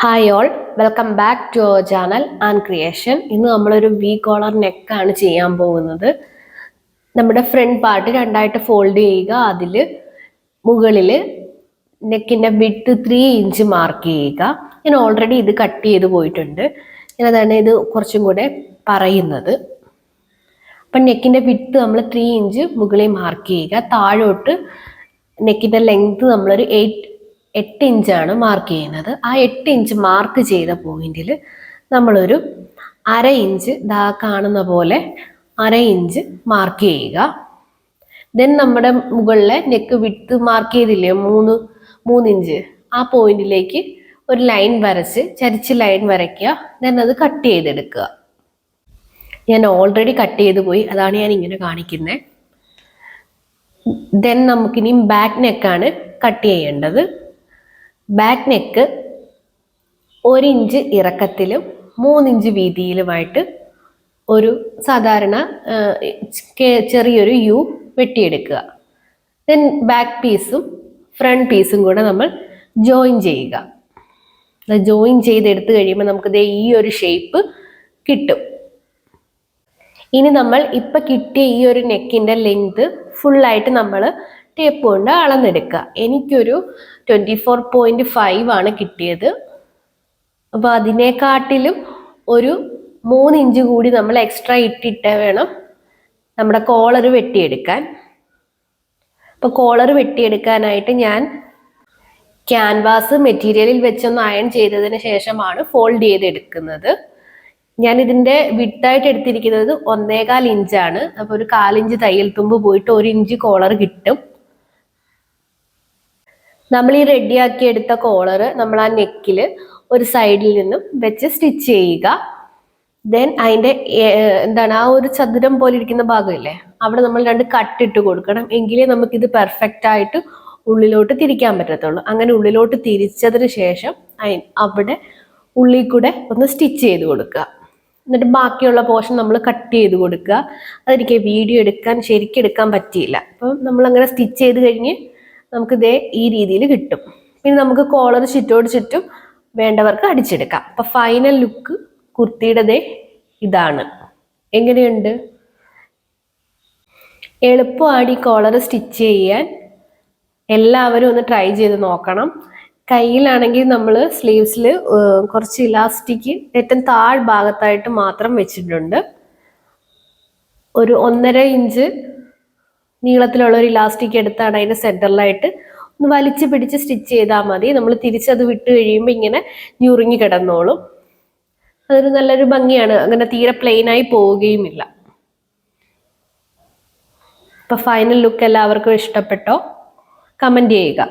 Hi all welcome back to our channel and creation ഇന്ന് നമ്മളൊരു V collar നെക്കാണ് ചെയ്യാൻ പോകുന്നത്. നമ്മുടെ ഫ്രണ്ട് പാർട്ട് രണ്ടായിട്ട് ഫോൾഡ് ചെയ്യുക. അതിൽ മുകളിൽ നെക്കിന്റെ വിട്ട് ത്രീ ഇഞ്ച് മാർക്ക് ചെയ്യുക. ഞാൻ ഓൾറെഡി ഇത് കട്ട് ചെയ്ത് പോയിട്ടുണ്ട്. ഞാൻ അതാണ് ഇത് കുറച്ചും കൂടെ പറയുന്നത്. അപ്പം നെക്കിന്റെ വിട്ട് നമ്മൾ ത്രീ ഇഞ്ച് മുകളിൽ മാർക്ക് ചെയ്യുക. താഴോട്ട് നെക്കിന്റെ ലെങ്ത് നമ്മളൊരു എയ്റ്റ് എട്ട് ഇഞ്ചാണ് മാർക്ക് ചെയ്യുന്നത്. ആ എട്ട് ഇഞ്ച് മാർക്ക് ചെയ്ത പോയിന്റിൽ നമ്മളൊരു അര ഇഞ്ച് ദാ കാണുന്ന പോലെ അര ഇഞ്ച് മാർക്ക് ചെയ്യുക. ദെൻ നമ്മുടെ മുകളിലെ നെക്ക് വിട്ട് മാർക്ക് ചെയ്തില്ലേ? മൂന്ന് മൂന്ന് ഇഞ്ച് ആ പോയിന്റിലേക്ക് ഒരു ലൈൻ വരച്ച് ചരിച്ച് ലൈൻ വരയ്ക്കുക. ദെൻ അത് കട്ട് ചെയ്തെടുക്കുക. ഞാൻ ഓൾറെഡി കട്ട് ചെയ്ത് പോയി. അതാണ് ഞാൻ ഇങ്ങനെ കാണിക്കുന്നത് ദെൻ നമുക്കിനി ബാക്ക് നെക്കാണ് കട്ട് ചെയ്യേണ്ടത്. ബാക്ക് നെക്ക് ഒരിഞ്ച് ഇറക്കത്തിലും മൂന്നിഞ്ച് വീതിയിലുമായിട്ട് ഒരു സാധാരണ ചെറിയൊരു യു വെട്ടിയെടുക്കുക. ദെൻ ബാക്ക് പീസും ഫ്രണ്ട് പീസും കൂടെ നമ്മൾ ജോയിൻ ചെയ്യുക. ജോയിൻ ചെയ്തെടുത്ത് കഴിയുമ്പോൾ നമുക്ക് ദേ ഈ ഒരു ഷേപ്പ് കിട്ടും. ഇനി നമ്മൾ ഇപ്പം കിട്ടിയ ഈ ഒരു നെക്കിന്റെ ലെങ്ത് ഫുള്ളായിട്ട് നമ്മൾ ടേപ്പ് കൊണ്ട് അളന്നെടുക്കുക എനിക്കൊരു ട്വന്റി ഫോർ പോയിന്റ് ഫൈവ് ആണ് കിട്ടിയത്. അപ്പോൾ അതിനെക്കാട്ടിലും ഒരു മൂന്ന് ഇഞ്ച് കൂടി നമ്മൾ എക്സ്ട്രാ ഇട്ടിട്ട് വേണം നമ്മുടെ കോളർ വെട്ടിയെടുക്കാൻ. അപ്പോൾ കോളർ വെട്ടിയെടുക്കാനായിട്ട് ഞാൻ ക്യാൻവാസ് മെറ്റീരിയലിൽ വെച്ചൊന്ന് അയൺ ചെയ്തതിന് ശേഷമാണ് ഫോൾഡ് ചെയ്തെടുക്കുന്നത്. ഞാൻ ഇതിന്റെ വിട്ടായിട്ട് എടുത്തിരിക്കുന്നത് ഒന്നേകാൽ ഇഞ്ചാണ്. അപ്പോൾ ഒരു കാലിഞ്ച് തയ്യൽ തുമ്പ് പോയിട്ട് ഒരു ഇഞ്ച് കോളർ കിട്ടും. നമ്മൾ ഈ റെഡിയാക്കി എടുത്ത കോളർ നമ്മൾ ആ നെക്കിൽ ഒരു സൈഡിൽ നിന്നും വെച്ച് സ്റ്റിച്ച് ചെയ്യുക. ദെൻ അതിന്റെ എന്താണ് ആ ഒരു ചതുരം പോലെ ഇരിക്കുന്ന ഭാഗമില്ലേ അവിടെ നമ്മൾ രണ്ട് കട്ടിട്ട് കൊടുക്കണം. എങ്കിലേ നമുക്കിത് പെർഫെക്റ്റ് ആയിട്ട് ഉള്ളിലോട്ട് തിരിക്കാൻ പറ്റത്തുള്ളൂ. അങ്ങനെ ഉള്ളിലോട്ട് തിരിച്ചതിന് ശേഷം അവിടെ ഉള്ളിൽ കൂടെ ഒന്ന് സ്റ്റിച്ച് ചെയ്ത് കൊടുക്കുക. എന്നിട്ട് ബാക്കിയുള്ള പോർഷൻ നമ്മൾ കട്ട് ചെയ്ത് കൊടുക്കുക. അതെനിക്ക് വീഡിയോ എടുക്കാൻ ശരിക്കും എടുക്കാൻ പറ്റിയില്ല. അപ്പം നമ്മൾ അങ്ങനെ സ്റ്റിച്ച് ചെയ്ത് കഴിഞ്ഞ് നമുക്ക് ഇതേ ഈ രീതിയിൽ കിട്ടും. പിന്നെ നമുക്ക് കോളർ ചുറ്റോട് ചുറ്റും വേണ്ടവർക്ക് അടിച്ചെടുക്കാം. അപ്പൊ ഫൈനൽ ലുക്ക് കുർത്തിയുടെ ദേ ഇതാണ്. എങ്ങനെയുണ്ട്? എളുപ്പമാണ് ഈ കോളർ സ്റ്റിച്ച് ചെയ്യാൻ എല്ലാവരും ഒന്ന് ട്രൈ ചെയ്ത് നോക്കണം. കയ്യിലാണെങ്കിൽ നമ്മൾ സ്ലീവ്സിൽ കുറച്ച് ഇലാസ്റ്റിക് ഏറ്റവും താഴ് ഭാഗത്തായിട്ട് മാത്രം വെച്ചിട്ടുണ്ട്. ഒരു ഒന്നര ഇഞ്ച് നീളത്തിലുള്ള ഒരു ഇലാസ്റ്റിക് എടുത്താണ് അതിന്റെ സെന്ററിലായിട്ട് ഒന്ന് വലിച്ചു പിടിച്ച് സ്റ്റിച്ച് ചെയ്താൽ മതി. നമ്മൾ തിരിച്ചത് വിട്ട് കഴിയുമ്പോൾ ഇങ്ങനെ ഞുറുങ്ങി കിടന്നോളും. അതൊരു നല്ലൊരു ഭംഗിയാണ്. അങ്ങനെ തീരെ പ്ലെയിനായി പോവുകയുമില്ല. അപ്പൊ ഫൈനൽ ലുക്ക് എല്ലാവർക്കും ഇഷ്ടപ്പെട്ടോ? കമന്റ് ചെയ്യുക.